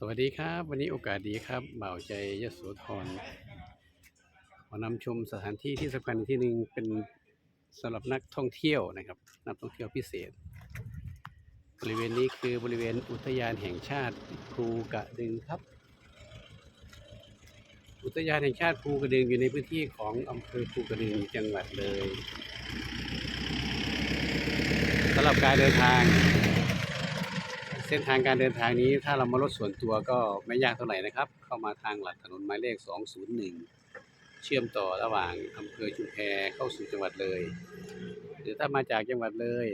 สวัสดีครับ วันนี้โอกาสดีครับเบ่าวใจยโสธรขอนำชมสถานที่ที่สำคัญที่หนึ่งเป็นสำหรับนักท่องเที่ยวนะครับนักท่องเที่ยวพิเศษ บริเวณนี้คือบริเวณอุทยานแห่งชาติภูกระดึงครับ อุทยานแห่งชาติภูกระดึงอยู่ในพื้นที่ของอำเภอภูกระดึงจังหวัดเลยสำหรับการเดินทาง เส้นทางการเดินทางนี้ถ้าเรามารถส่วนตัวก็ไม่ยากเท่าไหร่นะครับ เข้ามาทางหลักถนนหมายเลข 201 เชื่อมต่อระหว่างอำเภอชุมแพเข้าสู่จังหวัดเลย หรือถ้ามาจากจังหวัดเลย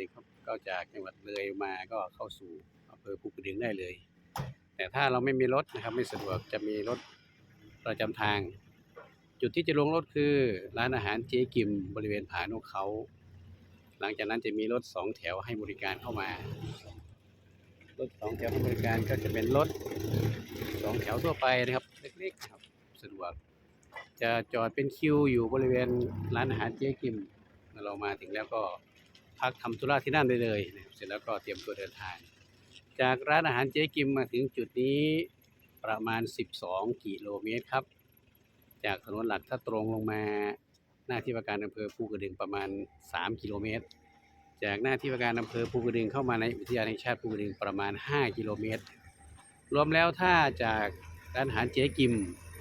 ก็จากจังหวัดเลยมาก็เข้าสู่อำเภอภูกระดึงได้เลย แต่ถ้าเราไม่มีรถนะครับไม่สะดวกจะมีรถประจำทาง จุดที่จะลงรถคือร้านอาหารเจ๊กิมบริเวณผานกเขา หลังจากนั้นจะมีรถสองแถวให้บริการเข้ามา รถสองแถวบริการก็จะเป็นรถสองแถวทั่วไปนะครับ เล็กๆครับสะดวก จะจอดเป็นคิวอยู่บริเวณร้านอาหารเจ๊กิมเมื่อเรามาถึงแล้วก็พักทำธุระที่นั่นได้เลยนะครับเสร็จแล้วก็เตรียมตัวเดินทาง จากร้านอาหารเจ๊กิมมาถึงจุดนี้ประมาณ 12 กิโลเมตรครับ จากถนนหลักถ้าตรงลงมาหน้าที่ว่าการอำเภอภูกระดึงประมาณ 3 กิโลเมตร จากหน้าที่ว่าการอำเภอภูกระดึงเข้ามาในอุทยานแห่งชาติภูกระดึงประมาณ 5 กิโลเมตร รวมแล้วถ้าจากร้านอาหารเจ๊กิม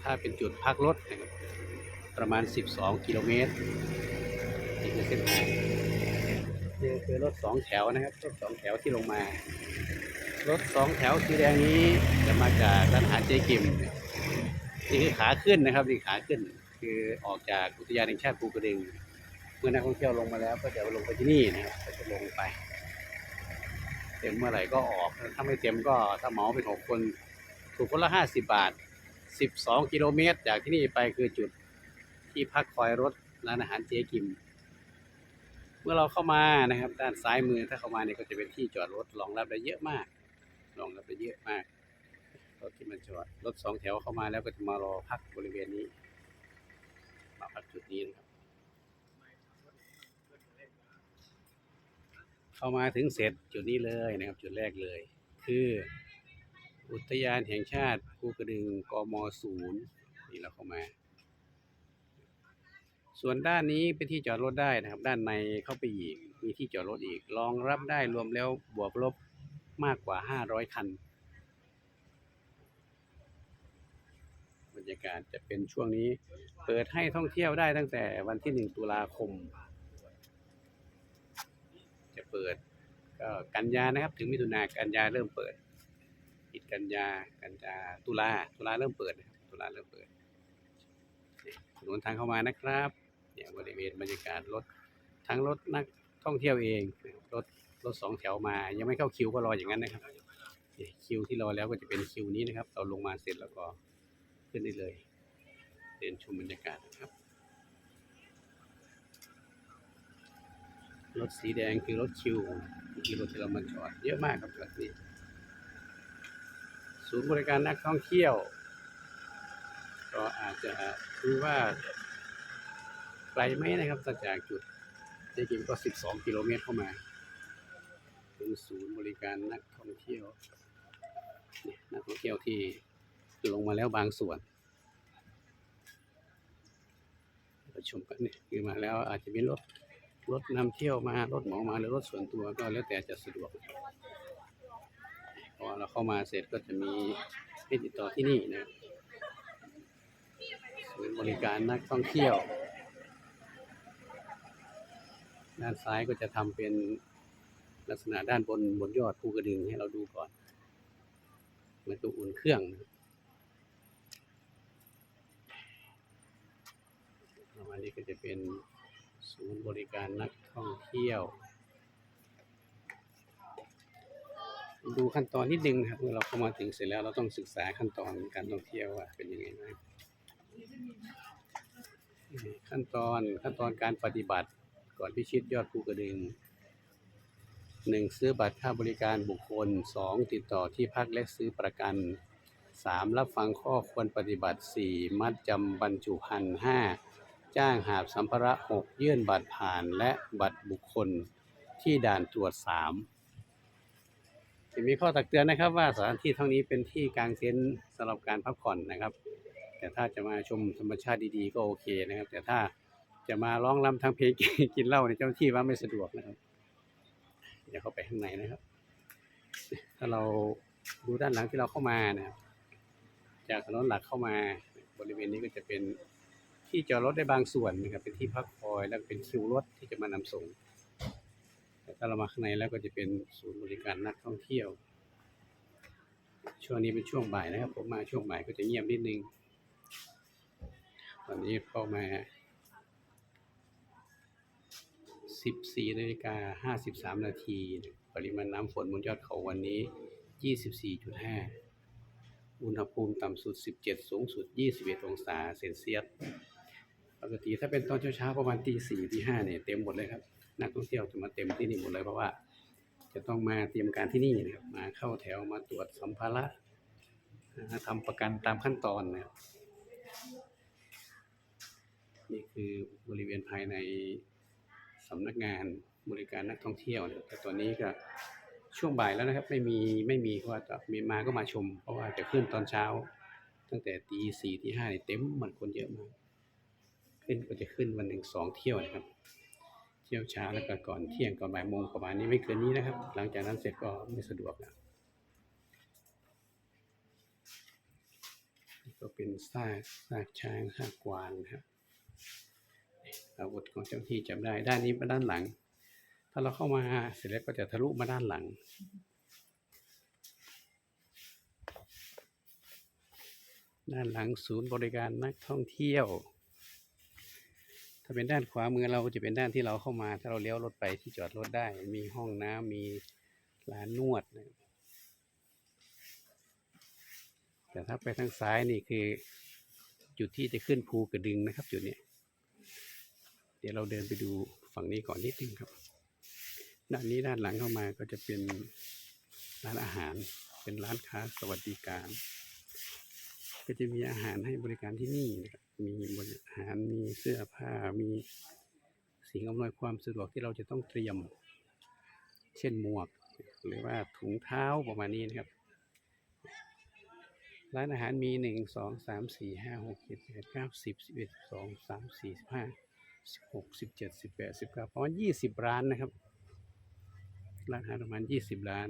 ถ้าเป็นจุดพักรถนะครับประมาณ 12 กิโลเมตรนี่คือเส้นทางนี่คือรถสองแถวนะครับรถสองแถวที่ลงมา รถสองแถวสีแดงนี้จะมาจากร้านอาหารเจ๊กิมนี่คือขาขึ้นนะครับนี่ขาขึ้น คือออกจากอุทยานแห่งชาติภูกระดึง มื่อนักท่องเที่ยวลงมาแล้วก็จะลงไปที่นี่นะครับก็จะลงไป เต็มเมื่อไหร่ก็ออก ถ้าไม่เต็มก็ถ้าเหมาเป็นหกคนถูกคนละห้าสิบบาทสิบสองกิโลเมตร จากที่นี่ไปคือจุดที่พักคอยรถร้านอาหารเจ๊กิม เมื่อเราเข้ามานะครับ ด้านซ้ายมือถ้าเข้ามาเนี่ยก็จะเป็นที่จอดรถรองรับได้เยอะมากรองรับได้เยอะมากรถที่มันจอดรถสองแถวเข้ามาแล้วก็จะมารอพักบริเวณนี้ มาพักจุดนี้นะครับ เข้ามาถึงเสร็จจุดนี้เลยนะครับจุดแรกเลย คืออุทยานแห่งชาติภูกระดึงกมศูนย์นี่เราเข้ามา ส่วนด้านนี้เป็นที่จอดรถได้นะครับ ด้านในเข้าไปอีกมีที่จอดรถอีกรองรับได้รวมแล้วบวกลบมากกว่า 500 คัน บรรยากาศจะเป็นช่วงนี้ เปิดให้ท่องเที่ยวได้ตั้งแต่วันที่ 1 ตุลาคม จะเปิดก็กันยานะครับ ถึงมิถุนากันยาเริ่มเปิดปิดกันยากันยาตุลาตุลาเริ่มเปิดนะครับตุลาเริ่มเปิดนี่ถนนทางเข้ามานะครับเนี่ยบริเวณบรรยากาศรถทั้งรถนักท่องเที่ยวเองรถรถสองแถวมา ยังไม่เข้าคิวก็รออย่างนั้นนะครับคิวที่รอแล้วก็จะเป็นคิวนี้นะครับเราลงมาเสร็จแล้วก็ขึ้นได้เลยเดินชมบรรยากาศนะครับ รถสีแดงคือรถคิวมีรถที่เรามาจอดเยอะมากครับแบบนี้ศูนย์บริการนักท่องเที่ยว ก็อาจจะดูว่าไกลไหมนะครับจากจุดจริงๆก็ 12 กิโลเมตรเข้ามาถึงศูนย์บริการนักท่องเที่ยวเนี่ยนักท่องเที่ยวที่ลงมาแล้วบางส่วนประชมกันเนี่ยคือมาแล้วอาจจะมีรถ รถนำเที่ยวมารถหมามาหรือรถส่วนตัวก็แล้วแต่จะสะดวกพอเราเข้ามาเสร็จก็จะมีให้ติดต่อที่นี่นะบศูนย์บริการนักท่องเที่ยว ด้านซ้ายก็จะทำเป็นลักษณะด้านบนบนยอดภูกระดึงให้เราดูก่อนเหมือนตัวอุ่นเครื่องนะประมาณนี้ก็จะเป็น ศูนย์บริการนักท่องเที่ยว ดูขั้นตอนนิดนึงนะครับเมื่อเราเข้ามาถึงเสร็จแล้วเราต้องศึกษาขั้นตอนการท่องเที่ยวว่าเป็นยังไงบ้างขั้นตอนขั้นตอนการปฏิบัติก่อนพิชิตยอดภูกระดึงหนึ่งซื้อบัตรค่าบริการบุคคลสองติดต่อที่พักและซื้อประกันสามรับฟังข้อควรปฏิบัติสี่มัดจำบรรจุภัณฑ์ห้า จ้างหาบสัมภาระ6ยื่นบัตรผ่านและบัตรบุคคลที่ด่านตรวจ3จะมีข้อตักเตือนนะครับว่าสถานที่เท่านี้เป็นที่กลางเต็นท์สำหรับการพักผ่อนนะครับ แต่ถ้าจะมาชมธรรมชาติดีๆก็โอเคนะครับ แต่ถ้าจะมาร้องรำทางเพลงกินเหล้าในยเจ้าหน้าที่ว่าไม่สะดวกนะครับเดี๋ยวเข้าไปข้างในนะครับ ถ้าเราดูด้านหลังที่เราเข้ามานะครับ จากถนนหลักเข้ามาบริเวณนี้ก็จะเป็น ที่จอดรถได้บางส่วนนะครับเป็นที่พักคอย แล้วเป็นคิวรถที่จะมานำส่ง แต่ถ้าเรามาข้างในแล้วก็จะเป็นศูนย์บริการนักท่องเที่ยว ช่วงนี้เป็นช่วงบ่ายนะครับ ผมมาช่วงบ่ายก็จะเงียบนิดนึง ตอนนี้เข้ามา 14นาฬิกา53 นาที ปริมาณน้ำฝนบนยอดเขาวันนี้ 24.5อุณหภูมิต่ำสุด 17 สูงสุด 21 องศาเซนเซียส ปกติถ้าเป็นตอนเช้าๆประมาณตีสี่ตีห้าเนี่ยเต็มหมดเลยครับ นักท่องเที่ยวจะมาเต็มที่นี่หมดเลยเพราะว่า จะต้องมาเตรียมการที่นี่นะครับมาเข้าแถวมาตรวจสัมภาระนะทำประกันตามขั้นตอนนะครับนี่คือบริเวณภายในสำนักงานบริการนักท่องเที่ยวนะแต่ตอนนี้ก็ช่วงบ่ายแล้วนะครับ ไม่มีไม่มีเพราะว่าจะมีมาก็มาชม เพราะว่าจะขึ้นตอนเช้า ตั้งแต่ตีสี่ตีห้าเต็มหมันคนเยอะมาก ขึ้นก็จะขึ้นวันหนึ่งสองเที่ยวนะครับ เที่ยวเช้าแล้วก็ก่อนเที่ยงก่อนบ่ายโมงประมาณนี้ไม่เกินนี้นะครับ หลังจากนั้นเสร็จก็ไม่สะดวกนะนี่ก็เป็นซากซากช้างซากกวางนะครับอาวุธของเจ้าที่จับได้ด้านนี้เป็นด้านหลัง ถ้าเราเข้ามาเสร็จแล้วก็จะทะลุมาด้านหลังด้านหลังศูนย์บริการนักท่องเที่ยว ถ้าเป็นด้านขวามือเราจะเป็นด้านที่เราเข้ามา ถ้าเราเลี้ยวรถไปที่จอดรถได้ มีห้องน้ำมีร้านนวดนะแต่ถ้าไปทางซ้ายนี่คือจุดที่จะขึ้นภูกระดึงนะครับ จุดเนี้ยเดี๋ยวเราเดินไปดูฝั่งนี้ก่อนนิดนึงครับ ด้านนี้ด้านหลังเข้ามาก็จะเป็นร้านอาหาร เป็นร้านค้าสวัสดิการ ก็จะมีอาหารให้บริการที่นี่นะครับ มีบริอาหารมีเสื้อผ้ามีสิ่งอำนวยความสะดวกที่เราจะต้องเตรียม เช่นหมวก หรือว่าถุงเท้าประมาณนี้นะครับ ร้านอาหารมีหนึ่งสองสามสี่ห้าหกเจ็ดแปดเก้าสิบสิบเอ็ดสองสามสี่สิบห้าสิบหกสิบเจ็ดสิบแปดสิบเก้าประมาณยี่สิบร้านนะครับ ร้านอาหารประมาณยี่สิบร้าน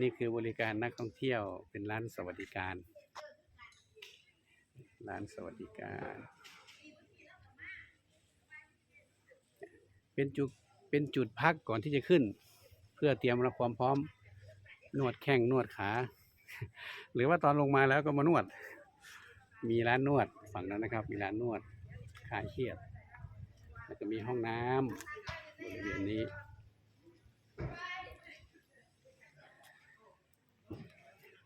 นี่คือบริการนักท่องเที่ยวเป็นร้านสวัสดิการ ร้านสวัสดิการ เป็นจุดเป็นจุดพักก่อนที่จะขึ้น เพื่อเตรียมรับความพร้อม นวดแข้งนวดขา หรือว่าตอนลงมาแล้วก็มานวด มีร้านนวดฝั่งนั้นนะครับ มีร้านนวดคลายเครียดแล้วก็มีห้องน้ำบริเวณนี้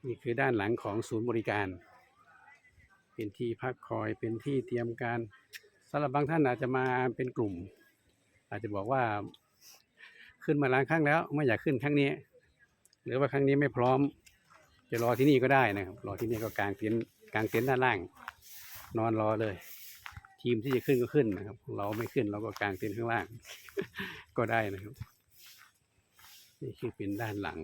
นี่คือด้านหลังของศูนย์บริการ เป็นที่พักคอยเป็นที่เตรียมการสำหรับบางท่านอาจจะมาเป็นกลุ่ม อาจจะบอกว่าขึ้นมาหลายครั้งแล้วไม่อยากขึ้นครั้งนี้ หรือว่าครั้งนี้ไม่พร้อม จะรอที่นี่ก็ได้นะครับ รอที่นี่ก็กางเต็นท์กางเต็นท์ด้านล่าง นอนรอเลย ทีมที่จะขึ้นก็ขึ้นนะครับ เราไม่ขึ้นเราก็กางเต็นท์ข้างล่าง ก็ได้นะครับ นี่คือเป็นด้านหลัง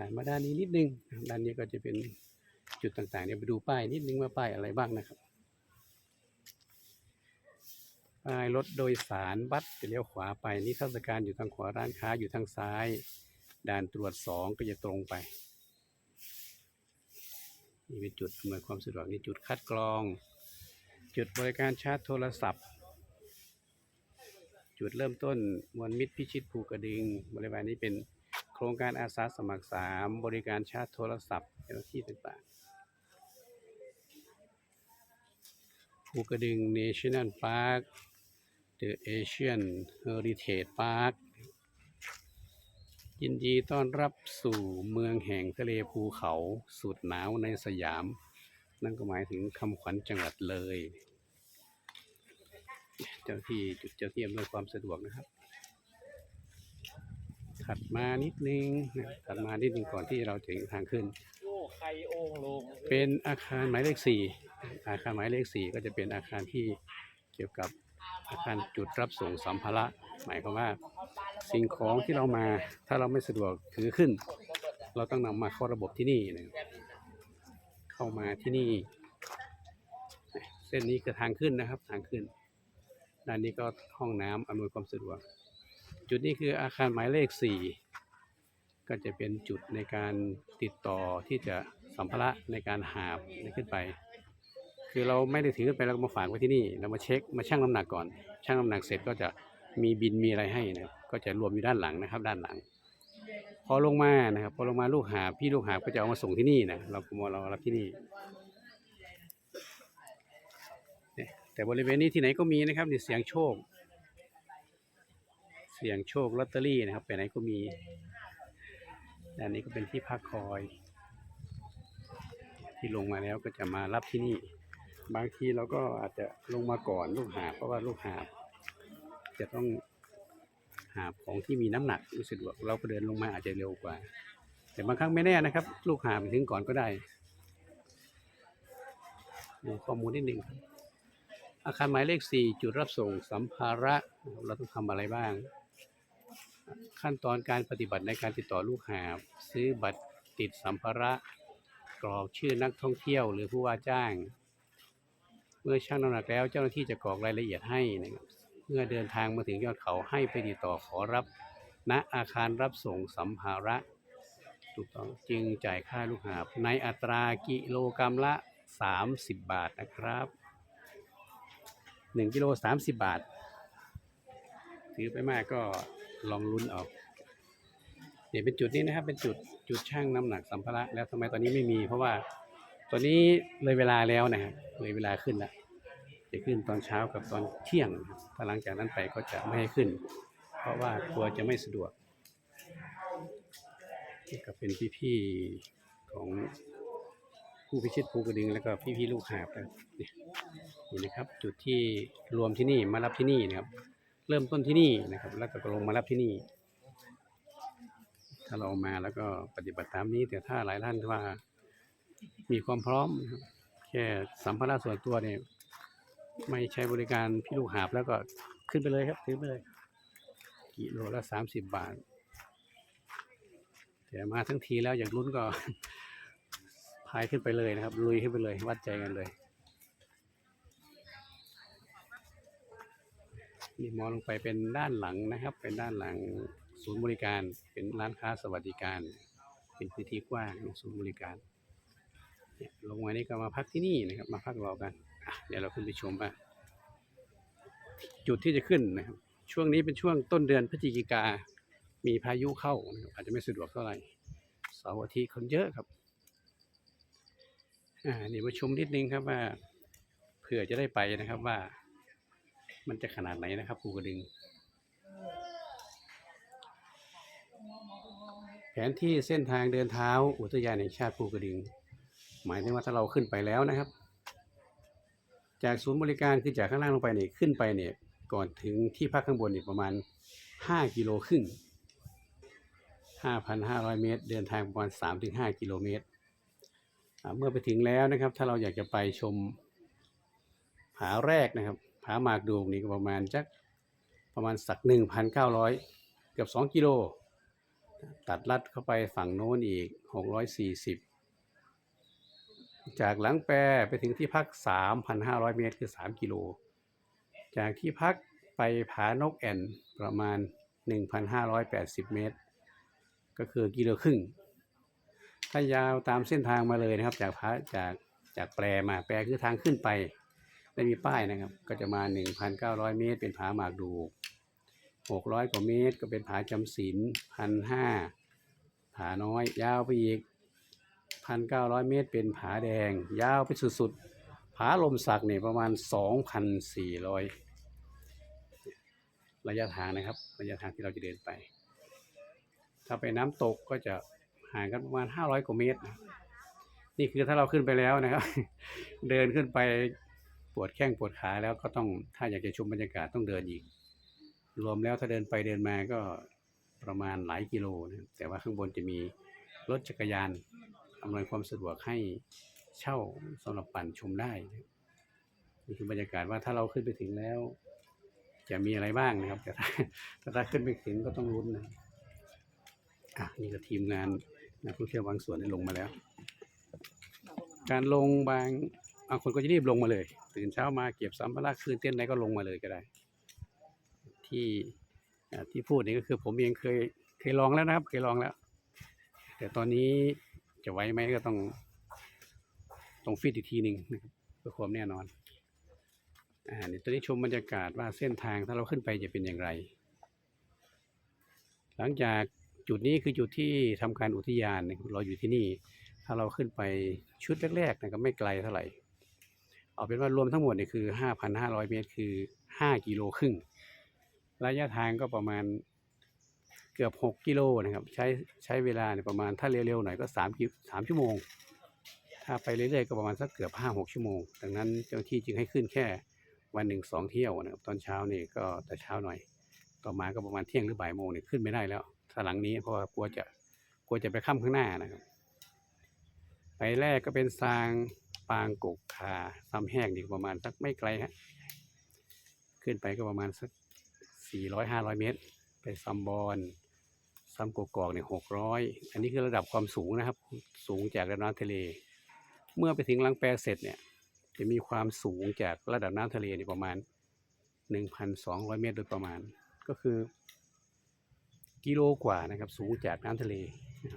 ผ่านมาด้านนี้นิดนึงด้านนี้ก็จะเป็นจุดต่างๆเดี๋ยวไปดูป้ายนิดนึงว่าป้ายอะไรบ้างนะครับป้ายรถโดยสารบัสจะเลี้ยวขวาไปนิทรรศการอยู่ทางขวาร้านค้าอยู่ทางซ้าย ด่านตรวจสองก็จะตรงไปนี่เป็นจุดอำนวยความสะดวกนี่จุดคัดกรอง จุดบริการชาร์จโทรศัพท์ จุดเริ่มต้นมวลมิตรพิชิตภูกระดึงบริเวณนี้เป็น โครงการอาสาสมัครสามบริการชาร์จโทรศัพท์เจ้าหน้าที่ต่างๆภูกระดึง National Park The Asian Heritage Park ยินดีต้อนรับสู่เมืองแห่งทะเลภูเขาสุดหนาวในสยาม นั่นก็หมายถึงคำขวัญจังหวัดเลย เจ้าที่จุดเจ้าที่อำนวยความสะดวกนะครับ ถัดมานิดนึงนะถัดมานิดนึงก่อนที่เราจะถึงทางขึ้นโอ้ใครโอ่งลงเป็นอาคารหมายเลขสี่อาคารหมายเลขสี่ก็จะเป็นอาคารที่เกี่ยวกับอาคารจุดรับส่งสัมภาระหมายความว่าสิ่งของที่เรามาถ้าเราไม่สะดวกถือขึ้น เราต้องนำมาเข้าระบบที่นี่นะครับเข้ามาที่นี่ เส้นนี้คือทางขึ้นนะครับทางขึ้นด้านนี้ก็ห้องน้ำอำนวยความสะดวก จุดนี้คืออาคารหมายเลขสี่ก็จะเป็นจุดในการติดต่อที่จะสัมภาระในการหาบขึ้นไป คือเราไม่ได้ถือขึ้นไปแล้วก็มาฝากไว้ที่นี่เรามาเช็คมาชั่งน้ำหนักก่อนชั่งน้ำหนักเสร็จก็จะมีบินมีอะไรให้นะครับก็จะรวมอยู่ด้านหลังนะครับ ด้านหลัง พอลงมานะครับ พอลงมาลูกหาพี่ลูกหาก็จะเอามาส่งที่นี่นะเราก็มาเรารับที่นี่แต่บริเวณนี้ที่ไหนก็มีนะครับนี่เสียงโชค เสี่ยงโชคลอตเตอรี่นะครับไปไหนก็มีด้านนี้ก็เป็นที่พักคอย ที่ลงมาแล้วก็จะมารับที่นี่ บางทีเราก็อาจจะลงมาก่อนลูกหาบเพราะว่าลูกหาบจะต้องหาบของที่มีน้ำหนักไม่สะดวกเราก็เดินลงมาอาจจะเร็วกว่า แต่บางครั้งไม่แน่นะครับ ลูกหาบถึงก่อนก็ได้ดูข้อมูลนิดหนึ่งครับอาคารหมายเลขสี่จุดรับส่งสัมภาระ เราต้องทำอะไรบ้าง ขั้นตอนการปฏิบัติในการติดต่อลูกหาบ ซื้อบัตรติดสัมภาระกรอกชื่อนักท่องเที่ยวหรือผู้ว่าจ้าง เมื่อชั่งน้ำหนักแล้วเจ้าหน้าที่จะกรอกรายละเอียดให้นะครับเมื่อเดินทางมาถึงยอดเขาให้ไปติดต่อขอรับณอาคารรับส่งสัมภาระถูกต้องจึงจ่ายค่าลูกหาบในอัตรากิโลกรรัมละ 30 บาทนะครับ 1กิโล30 บาท ถือไปมากก็ ลองลุ้นเอาเนี่ยเป็นจุดนี้นะครับ เป็นจุดจุดช่างน้ำหนักสัมภาระแล้วทำไมตอนนี้ไม่มี เพราะว่าตอนนี้เลยเวลาแล้วนะครับเลยเวลาขึ้นแล้วจะขึ้นตอนเช้ากับตอนเที่ยงถ้าหลังจากนั้นไปก็จะไม่ให้ขึ้น เพราะว่ากลัวจะไม่สะดวกนี่ก็เป็นพี่ๆของผู้พิชิตภูกระดึงแล้วก็พี่ๆลูกหาบนะครับเนี่ยนี่นะครับ จุดที่รวมที่นี่มารับที่นี่นะครับ เริ่มต้นที่นี่นะครับ แล้วก็ลงมารับที่นี่ ถ้าเรามาแล้วก็ปฏิบัติตามนี้ แต่ถ้าหลายท่านว่ามีความพร้อมแค่สัมภาระส่วนตัวเนี่ยไม่ใช้บริการพี่ลูกหาบแล้วก็ขึ้นไปเลยครับซื้อไปเลยกิโลละสามสิบบาท แต่มาทั้งทีแล้วอยากลุ้นก็พายขึ้นไปเลยนะครับ ลุยขึ้นไปเลยวัดใจกันเลย นี่มองลงไปเป็นด้านหลังนะครับ เป็นด้านหลังศูนย์บริการเป็นร้านค้าสวัสดิการ เป็นพื้นที่กว้างของศูนย์บริการเนี่ยลงมานี่ก็มาพักที่นี่นะครับ มาพักรอกันเดี๋ยวเราขึ้นไปชมว่าจุดที่จะขึ้นนะครับ ช่วงนี้เป็นช่วงต้นเดือนพฤศจิกา มีพายุเข้านะครับอาจจะไม่สะดวกเท่าไหร่เสาร์อาทิตย์คนเยอะครับอ่าเดี๋ยวมาชมนิดนึงครับว่าเผื่อจะได้ไปนะครับว่า มันจะขนาดไหนนะครับภูกระดึง แผนที่เส้นทางเดินเท้าอุทยานแห่งชาติภูกระดึง หมายถึงว่าถ้าเราขึ้นไปแล้วนะครับ จากศูนย์บริการคือจากข้างล่างลงไปเนี่ยขึ้นไปเนี่ยก่อนถึงที่พักข้างบนเนี่ยประมาณ 5 กิโลครึ่ง 5,500 เมตร เดินทางประมาณ 3-5 กิโลเมตร เมื่อไปถึงแล้วนะครับ ถ้าเราอยากจะไปชมผาแรกนะครับ ผาหมากดูกนี่ก็ประมาณจักประมาณสัก1,900เก้าร้อยเกือบ2กิโล ตัดลัดเข้าไปฝั่งโน้นอีก640จากหลังแปรไปถึงที่พัก3,500เมตรคือ3กิโล จากที่พักไปผานกแอ่นประมาณ1,580เมตร ก็คือกิโลครึ่ง ถ้ายาวตามเส้นทางมาเลยนะครับ จากพระจากจากแปรมาแปรคือทางขึ้นไป ได้มีป้ายนะครับ ก็จะมา 1,900 เมตร เป็นผาหมากดูก600 กว่าเมตร ก็เป็นผาจำศีล1,500ผาน้อย ยาวไปอีก 1,900 เมตร เป็นผาแดง ยาวไปสุดๆ ผาลมสักเนี่ยประมาณ 2,400 ระยะทางนะครับ ระยะทางที่เราจะเดินไป ถ้าไปน้ำตกก็จะห่างกันประมาณ 500 กว่าเมตร นี่คือถ้าเราขึ้นไปแล้วนะครับ เดินขึ้นไป วดแข้งปวดขาแล้วก็ต้องถ้าอยากจะชมบรรยากาศต้องเดินอีก รวมแล้วถ้าเดินไปเดินมาก็ประมาณหลายกิโลนะแต่ว่าข้างบนจะมีรถจักรยานอำนวยความสะดวกให้เช่าสำหรับปั่นชมได้นี่คือบรรยากาศว่าถ้าเราขึ้นไปถึงแล้ว จะมีอะไรบ้างนะครับ แต่ถ้าถ้าขึ้นไปถึงก็ต้องลุ้นนะอะนี่ก็ทีมงานนักท่องเที่ยวบางส่วนได้ลงมาแล้ว การลงบาง บางคนก็จะรีบลงมาเลย ตื่นเช้ามาเก็บสัมภาระคืนเต้นไหนก็ลงมาเลยก็ได้ ที่ที่พูดนี่ก็คือ ผมเองเคยเคยลองแล้วนะครับ เคยลองแล้ว แต่ตอนนี้จะไหวไหมก็ต้องต้องฟิตอีกทีหนึ่งนะครับเพื่อความแน่นอนอ่าเดี๋ยวตอนนี้ชมบรรยากาศว่าเส้นทางถ้าเราขึ้นไปจะเป็นอย่างไร หลังจากจุดนี้คือจุดที่ทำการอุทยานเราอยู่ที่นี่ ถ้าเราขึ้นไปชุดแรกๆนะครับไม่ไกลเท่าไหร่ เอาเป็นว่ารวมทั้งหมดเนี่ยคือ 5,500 เมตร คือ 5 กิโลครึ่ง ระยะทางก็ประมาณเกือบ 6 กิโลนะครับ ใช้ใช้เวลาเนี่ยประมาณถ้าเร็วๆหน่อยก็3กิ3ชั่วโมง ถ้าไปเรื่อยๆก็ประมาณสักเกือบ 5-6 ชั่วโมง ดังนั้นเจ้าหน้าที่จึงให้ขึ้นแค่วันหนึ่งสองเที่ยวนะครับตอนเช้านี่ก็แต่เช้าหน่อย ต่อมาก็ประมาณเที่ยงหรือบ่ายโมงเนี่ยขึ้นไม่ได้แล้วถ้าหลังนี้เพราะว่ากลัวจะกลัวจะไปค่ำข้างหน้านะครับไปแรกก็เป็นซาง ปางกกคาซ้ำแห้งนี่ประมาณสักไม่ไกลฮะขึ้นไปก็ประมาณสักสี่ร้อยห้าร้อยเมตร ไปซัมบอนซัมกกอกเนี่ยหกร้อยอันนี้คือระดับความสูงนะครับ สูงจากระดับน้ำทะเล เมื่อไปถึงลังแปรเสร็จเนี่ย จะมีความสูงจากระดับน้ำทะเลเนี่ยประมาณหนึ่งพันสองร้อยเมตรโดยประมาณก็คือ กิโลกว่านะครับ สูงจากน้ำทะเล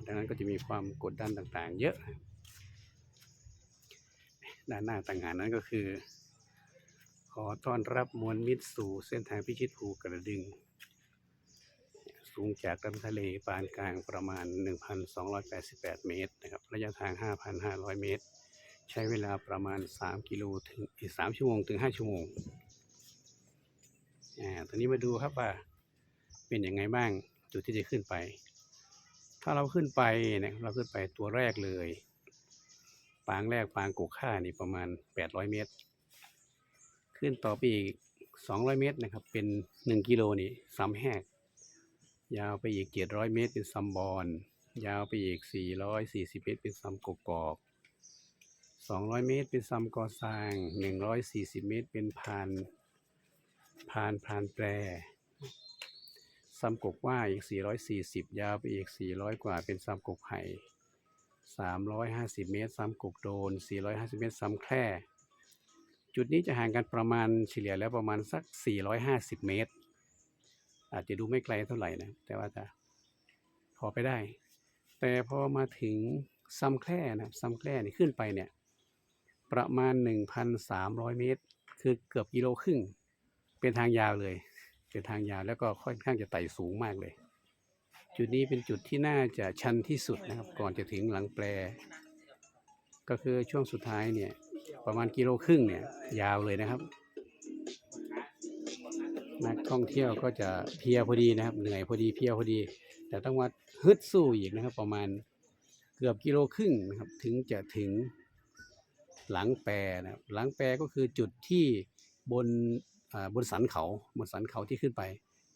ดังนั้นก็จะมีความกดดันต่างๆ เยอะ ด้านหน้าต่างหากนั้นก็คือ ขอต้อนรับมวลมิตรสู่เส้นทางพิชิตภูกระดึง สูงจากน้ำทะเลปานกลางประมาณ 1,288 เมตรนะครับระยะทาง 5,500 เมตร ใช้เวลาประมาณ 3 กิโลถึง3ชั่วโมงถึง 5 ชั่วโมงอ่าตอนนี้มาดูครับว่าเป็นยังไงบ้างจุดที่จะขึ้นไป ถ้าเราขึ้นไปเนี่ยเราขึ้นไปตัวแรกเลย ปางแรกปางกกค่านี่ประมาณ 800 เมตร ขึ้นต่อไปอีก 200 เมตรนะครับ เป็น 1 กิโลนี่ซ้ำแหก ยาวไปอีก 700 เมตรเป็นซัมบอน ยาวไปอีก 440 เมตรเป็นซัมกกอก 200 เมตรเป็นซัมกอซาง 140 เมตรเป็นพานพานพานแปรซัมกกว่าอีก 440 ยาวไปอีก 400 กว่าเป็นซัมกกไห่ 350 เมตรซัมกกโดน 450 เมตรซัมแคร่ จุดนี้จะห่างกันประมาณเฉลี่ยแล้วประมาณสัก 450 เมตร อาจจะดูไม่ไกลเท่าไหร่นะ แต่ว่าจะพอไปได้ แต่พอมาถึงซัมแคร่นะซัมแคร่นี่ขึ้นไปเนี่ย ประมาณ 1,300 เมตร คือเกือบกิโลครึ่ง เป็นทางยาวเลย เป็นทางยาวแล้วก็ค่อนข้างจะไต่สูงมากเลย จุดนี้เป็นจุดที่น่าจะชันที่สุดนะครับ ก่อนจะถึงหลังแปร ก็คือช่วงสุดท้ายเนี่ย ประมาณกิโลครึ่งเนี่ย ยาวเลยนะครับ นักท่องเที่ยวก็จะเพียพอดีนะครับ เหนื่อยพอดีเพียพอดี แต่ต้องมาฮึดสู้อีกนะครับ ประมาณเกือบกิโลครึ่งนะครับ ถึงจะถึงหลังแปรนะครับ หลังแปรก็คือจุดที่บนอ่าบนสันเขาบนสันเขาที่ขึ้นไป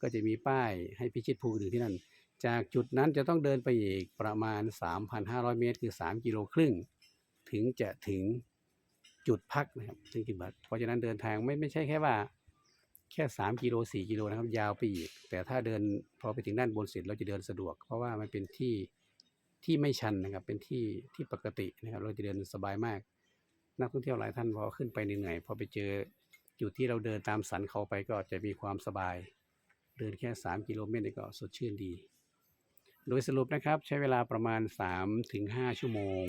ก็จะมีป้ายให้พิชิตภูถึงที่นั่น จากจุดนั้นจะต้องเดินไปอีกประมาณ 3,500 เมตร คือ 3 กิโลครึ่ง ถึงจะถึงจุดพักนะครับถึงจุดพักเพราะฉะนั้นเดินทางไม่ไม่ใช่แค่ว่า แค่ 3 กิโล 4 กิโลนะครับ ยาวไปอีก แต่ถ้าเดินพอไปถึงด้านบนเสร็จเราจะเดินสะดวก เพราะว่ามันเป็นที่ที่ไม่ชันนะครับ เป็นที่ที่ปกตินะครับ เราจะเดินสบายมาก นักท่องเที่ยวหลายท่านพอขึ้นไปเหนื่อยพอไปเจอจุดที่เราเดินตามสันเขาไปก็จะมีความสบาย เดินแค่ 3 กิโลเมตรนี่ก็สดชื่นดี โดยสรุปนะครับใช้เวลาประมาณ3-5ถึง5ชั่วโมง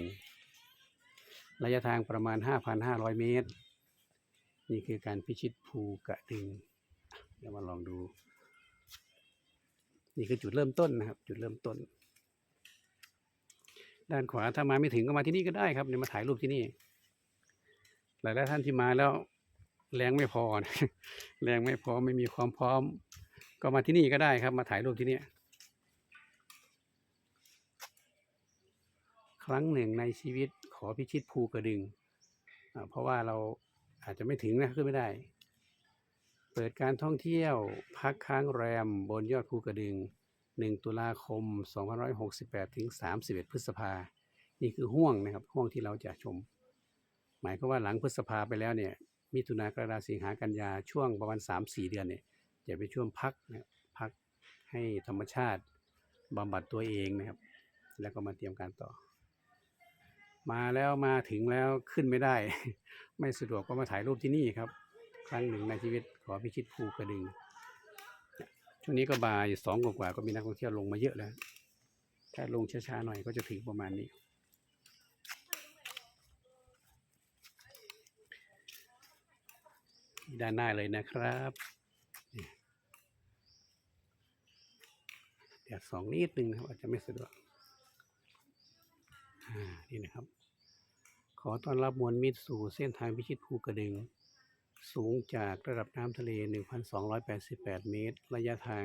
ระยะทางประมาณ 5,500 เมตร นี่คือการพิชิตภูกระดึง เดี๋ยวมาลองดู นี่คือจุดเริ่มต้นนะครับ จุดเริ่มต้น ด้านขวาถ้ามาไม่ถึงก็มาที่นี่ก็ได้ครับเดี๋ยวมาถ่ายรูปที่นี่ หลายท่านที่มาแล้วแรงไม่พอนะแรงไม่พอไม่มีความพร้อม ก็มาที่นี่ก็ได้ครับ มาถ่ายรูปที่นี่ ครั้งหนึ่งในชีวิตขอพิชิตภูกระดึง เพราะว่าเราอาจจะไม่ถึงนะขึ้นไม่ได้ เปิดการท่องเที่ยวพักค้างแรมบนยอดภูกระดึง 1 ตุลาคม 2568 ถึง 31 พฤษภา นี่คือห่วงนะครับห่วงที่เราจะชม หมายความว่าหลังพฤษภาไปแล้วเนี่ย มิถุนากรกฎาสิงหากันยาช่วงประมาณสามสี่เดือนเนี่ยจะเป็นช่วงพักนะครับพักให้ธรรมชาติบำบัดตัวเองนะครับ แล้วก็มาเตรียมการต่อ มาแล้วมาถึงแล้วขึ้นไม่ได้ ไม่สะดวกก็มาถ่ายรูปที่นี่ครับ ครั้งหนึ่งในชีวิตขอพิชิตภูกระดึง ช่วงนี้ก็บ่ายสองกว่าก็มีนักท่องเที่ยวลงมาเยอะแล้ว ถ้าลงช้าๆหน่อยก็จะถึงประมาณนี้ ด้านหน้าเลยนะครับแดดสองนิดนึงนะครับอาจจะไม่สะดวกอ่านี่นะครับ ขอต้อนรับมวลมิตรสู่เส้นทางพิชิตภูกระดึง สูงจากระดับน้ำทะเล 1,288 เมตร ระยะทาง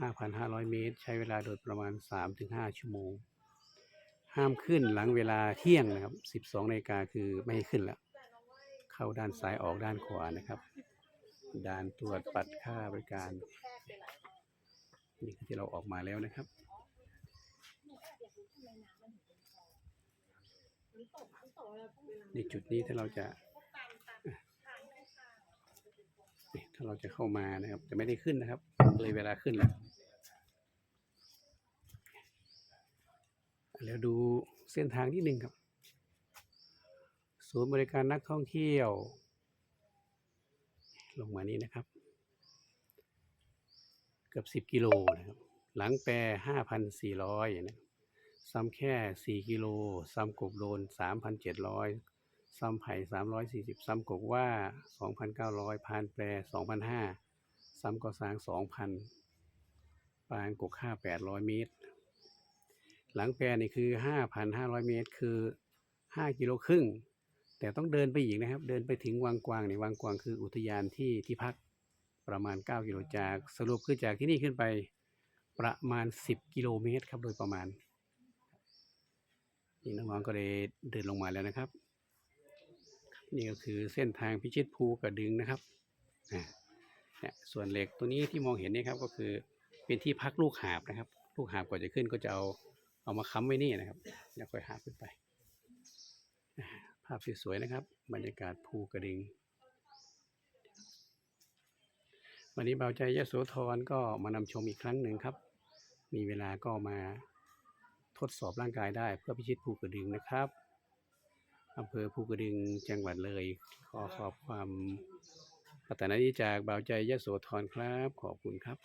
5,500 เมตร ใช้เวลาโดยประมาณ 3-5 ชั่วโมง ห้ามขึ้นหลังเวลาเที่ยงนะครับ 12นาฬิกาคือไม่ให้ขึ้นแล้ว เข้าด้านซ้ายออกด้านขวานะครับ ด่านตรวจปัดค่าบริการ นี่คือที่เราออกมาแล้วนะครับ นี่จุดนี้ถ้าเราจะนี่ถ้าเราจะเข้ามานะครับจะไม่ได้ขึ้นนะครับ เลยเวลาขึ้นแล้วแล้วดูเส้นทางที่หนึ่งครับ ศูนย์บริการนักท่องเที่ยว ลงมานี้นะครับ เกือบสิบกิโลนะครับ หลังแปรห้าพันสี่ร้อยนะครับ ซ้ำแค่สี่กิโล ซ้ำกบโลนสามพันเจ็ดร้อยซ้ำไผ่สามร้อยสี่สิบซ้ำกบว่าสองพันเก้าร้อยพานแปรสองพันห้าซ้ำกอสางสองพันปางกกห้าแปดร้อยเมตร หลังแปรนี่คือห้าพันห้าร้อยเมตร คือห้ากิโลครึ่ง แต่ต้องเดินไปอีกนะครับ เดินไปถึงวังกวางในวังกวางคืออุทยานที่ที่พักประมาณ 9 กิโลจาก สรุปคือจากที่นี่ขึ้นไปประมาณ 10 กิโลเมตรครับ โดยประมาณ นี่น้องๆก็เลยเดินลงมาแล้วนะครับ นี่ก็คือเส้นทางพิชิตภูกระดึงนะครับนี่ยส่วนเหล็กตัวนี้ที่มองเห็นนี่ครับก็คือเป็นที่พักลูกหาบนะครับ ลูกหาบกว่าจะขึ้นก็จะเอาเอามาค้ำไว้นี่นะครับแล้วค่อยหาขึ้นไป ภาพสวยๆนะครับ บรรยากาศภูกระดึงวันนี้เบาใจยโสธรก็มานำชมอีกครั้งหนึ่งครับ มีเวลาก็มา ทดสอบร่างกายได้เพื่อพิชิตภูกระดึงนะครับอำเภอภูกระดึงจังหวัดเลย ขอขอบความปรารถนาดีจากเบาใจยโสธรครับ ขอบคุณครับ